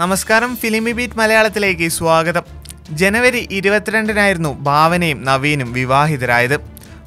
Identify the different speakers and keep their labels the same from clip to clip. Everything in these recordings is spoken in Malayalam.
Speaker 1: നമസ്കാരം ഫിലിമി ബീറ്റ് മലയാളത്തിലേക്ക് സ്വാഗതം. ജനുവരി ഇരുപത്തിരണ്ടിനായിരുന്നു ഭാവനയും നവീനും വിവാഹിതരായത്.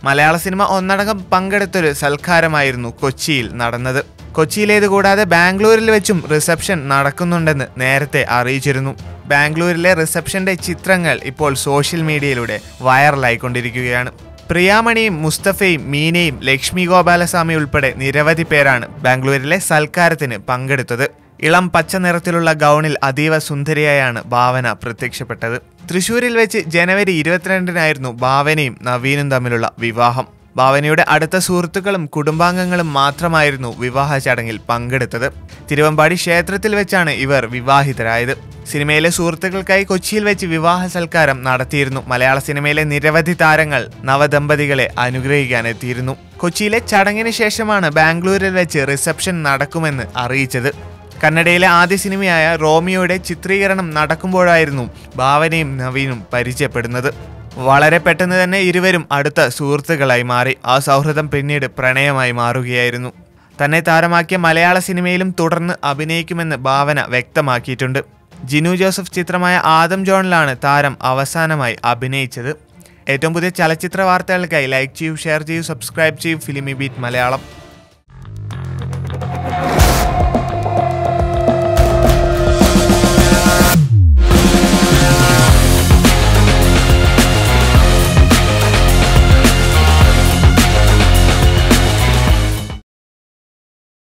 Speaker 1: മലയാള സിനിമ ഒന്നടങ്കം പങ്കെടുത്തൊരു സൽക്കാരമായിരുന്നു കൊച്ചിയിൽ നടന്നത്. കൊച്ചിയിലേത് കൂടാതെ ബാംഗ്ലൂരിൽ വെച്ചും റിസപ്ഷൻ നടക്കുന്നുണ്ടെന്ന് നേരത്തെ അറിയിച്ചിരുന്നു. ബാംഗ്ലൂരിലെ റിസപ്ഷന്റെ ചിത്രങ്ങൾ ഇപ്പോൾ സോഷ്യൽ മീഡിയയിലൂടെ വൈറലായിക്കൊണ്ടിരിക്കുകയാണ്. പ്രിയാമണിയും മുസ്തഫയും മീനയും ലക്ഷ്മി ഗോപാലസ്വാമി ഉൾപ്പെടെ നിരവധി പേരാണ് ബാംഗ്ലൂരിലെ സൽക്കാരത്തിന് പങ്കെടുത്തത്. ഇളം പച്ച നിറത്തിലുള്ള ഗൗണിൽ അതീവ സുന്ദരിയായാണ് ഭാവന പ്രത്യക്ഷപ്പെട്ടത്. തൃശൂരിൽ വെച്ച് ജനുവരി ഇരുപത്തിരണ്ടിനായിരുന്നു ഭാവനയും നവീനും തമ്മിലുള്ള വിവാഹം. ഭാവനയുടെ അടുത്ത സുഹൃത്തുക്കളും കുടുംബാംഗങ്ങളും മാത്രമായിരുന്നു വിവാഹ ചടങ്ങിൽ പങ്കെടുത്തത്. തിരുവമ്പാടി ക്ഷേത്രത്തിൽ വെച്ചാണ് ഇവർ വിവാഹിതരായത്. സിനിമയിലെ സുഹൃത്തുക്കൾക്കായി കൊച്ചിയിൽ വെച്ച് വിവാഹ സൽക്കാരം നടത്തിയിരുന്നു. മലയാള സിനിമയിലെ നിരവധി താരങ്ങൾ നവദമ്പതികളെ അനുഗ്രഹിക്കാനെത്തിയിരുന്നു കൊച്ചിയിലെ ചടങ്ങിന് ശേഷമാണ് ബാംഗ്ലൂരിൽ വെച്ച് റിസപ്ഷൻ നടക്കുമെന്ന് അറിയിച്ചത്. കന്നഡയിലെ ആദ്യ സിനിമയായ റോമിയോയുടെ ചിത്രീകരണം നടക്കുമ്പോഴായിരുന്നു ഭാവനയും നവീനും പരിചയപ്പെടുന്നത്. വളരെ പെട്ടെന്ന് തന്നെ ഇരുവരും അടുത്ത സുഹൃത്തുക്കളായി മാറി. ആ സൗഹൃദം പിന്നീട് പ്രണയമായി മാറുകയായിരുന്നു. തന്നെ താരമാക്കിയ മലയാള സിനിമയിലും തുടർന്ന് അഭിനയിക്കുമെന്ന് ഭാവന വ്യക്തമാക്കിയിട്ടുണ്ട്. ജിനു ജോസഫ് ചിത്രമായ ആദം ജോണിലാണ് താരം അവസാനമായി അഭിനയിച്ചത്. ഏറ്റവും പുതിയ ചലച്ചിത്ര വാർത്തകൾക്കായി ലൈക്ക് ചെയ്യൂ ഷെയർ ചെയ്യൂ സബ്സ്ക്രൈബ് ചെയ്യൂ ഫിലിമി ബീറ്റ് മലയാളം.